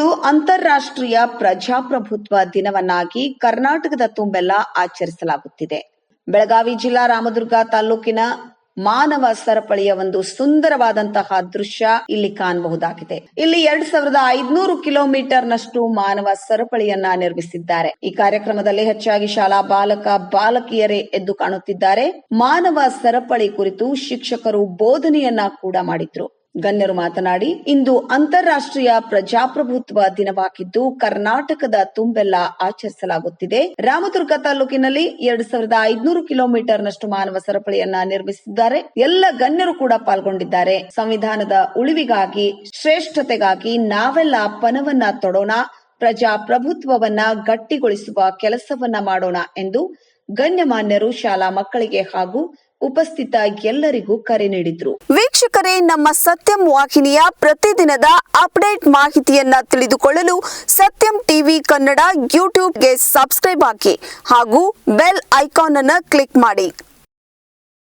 ಅಂತಾರಾಷ್ಟ್ರೀಯ ಪ್ರಜಾಪ್ರಭುತ್ವ ದಿನವನ್ನಾಗಿ ಕರ್ನಾಟಕದ ತುಂಬೆಲ್ಲ ಆಚರಿಸಲಾಗುತ್ತಿದೆ. ಬೆಳಗಾವಿ ಜಿಲ್ಲಾ ರಾಮದುರ್ಗ ತಾಲೂಕಿನ ಮಾನವ ಸರಪಳಿಯ ಒಂದು ಸುಂದರವಾದಂತಹ ದೃಶ್ಯ ಇಲ್ಲಿ ಕಾಣಬಹುದಾಗಿದೆ. ಇಲ್ಲಿ ಎರಡ್ ಸಾವಿರದ ಐದ್ನೂರು ಕಿಲೋಮೀಟರ್ ನಷ್ಟು ಮಾನವ ಸರಪಳಿಯನ್ನ ನಿರ್ಮಿಸಿದ್ದಾರೆ. ಈ ಕಾರ್ಯಕ್ರಮದಲ್ಲಿ ಹೆಚ್ಚಾಗಿ ಶಾಲಾ ಬಾಲಕ, ಬಾಲಕಿಯರೇ ಎದ್ದು ಕಾಣುತ್ತಿದ್ದಾರೆ. ಮಾನವ ಸರಪಳಿ ಕುರಿತು ಶಿಕ್ಷಕರು ಬೋಧನೆಯನ್ನ ಕೂಡ ಮಾಡಿದ್ರು. ಗಣ್ಯರು ಮಾತನಾಡಿ, ಇಂದು ಅಂತಾರಾಷ್ಟ್ರೀಯ ಪ್ರಜಾಪ್ರಭುತ್ವ ದಿನವಾಗಿದ್ದು ಕರ್ನಾಟಕದ ತುಂಬೆಲ್ಲ ಆಚರಿಸಲಾಗುತ್ತಿದೆ. ರಾಮದುರ್ಗ ತಾಲೂಕಿನಲ್ಲಿ ಎರಡ್ ಸಾವಿರದ ಐದ್ನೂರು ಕಿಲೋಮೀಟರ್ ನಷ್ಟು ಮಾನವ ಸರಪಳಿಯನ್ನ ನಿರ್ಮಿಸಿದ್ದಾರೆ. ಎಲ್ಲ ಗಣ್ಯರು ಕೂಡ ಪಾಲ್ಗೊಂಡಿದ್ದಾರೆ. ಸಂವಿಧಾನದ ಉಳಿವಿಗಾಗಿ, ಶ್ರೇಷ್ಠತೆಗಾಗಿ ನಾವೆಲ್ಲ ಪನವನ್ನ ತೊಡೋಣ. ಪ್ರಜಾಪ್ರಭುತ್ವವನ್ನ ಗಟ್ಟಿಗೊಳಿಸುವ ಕೆಲಸವನ್ನ ಮಾಡೋಣ ಎಂದು ಗಣ್ಯಮಾನ್ಯರು ಶಾಲಾ ಮಕ್ಕಳಿಗೆ ಹಾಗೂ ಉಪಸ್ಥಿತ ಎಲ್ಲರಿಗೂ ಕರೆ ನೀಡಿದ್ರು. ವೀಕ್ಷಕರೇ, ನಮ್ಮ ಸತ್ಯಂ ವಾಹಿನಿಯ ಪ್ರತಿದಿನದ ಅಪ್ಡೇಟ್ ಮಾಹಿತಿಯನ್ನ ತಿಳಿದುಕೊಳ್ಳಲು ಸತ್ಯಂ ಟಿವಿ ಕನ್ನಡ ಯೂಟ್ಯೂಬ್ಗೆ ಸಬ್ಸ್ಕ್ರೈಬ್ ಹಾಕಿ ಹಾಗೂ ಬೆಲ್ ಐಕಾನ್ ಅನ್ನು ಕ್ಲಿಕ್ ಮಾಡಿ.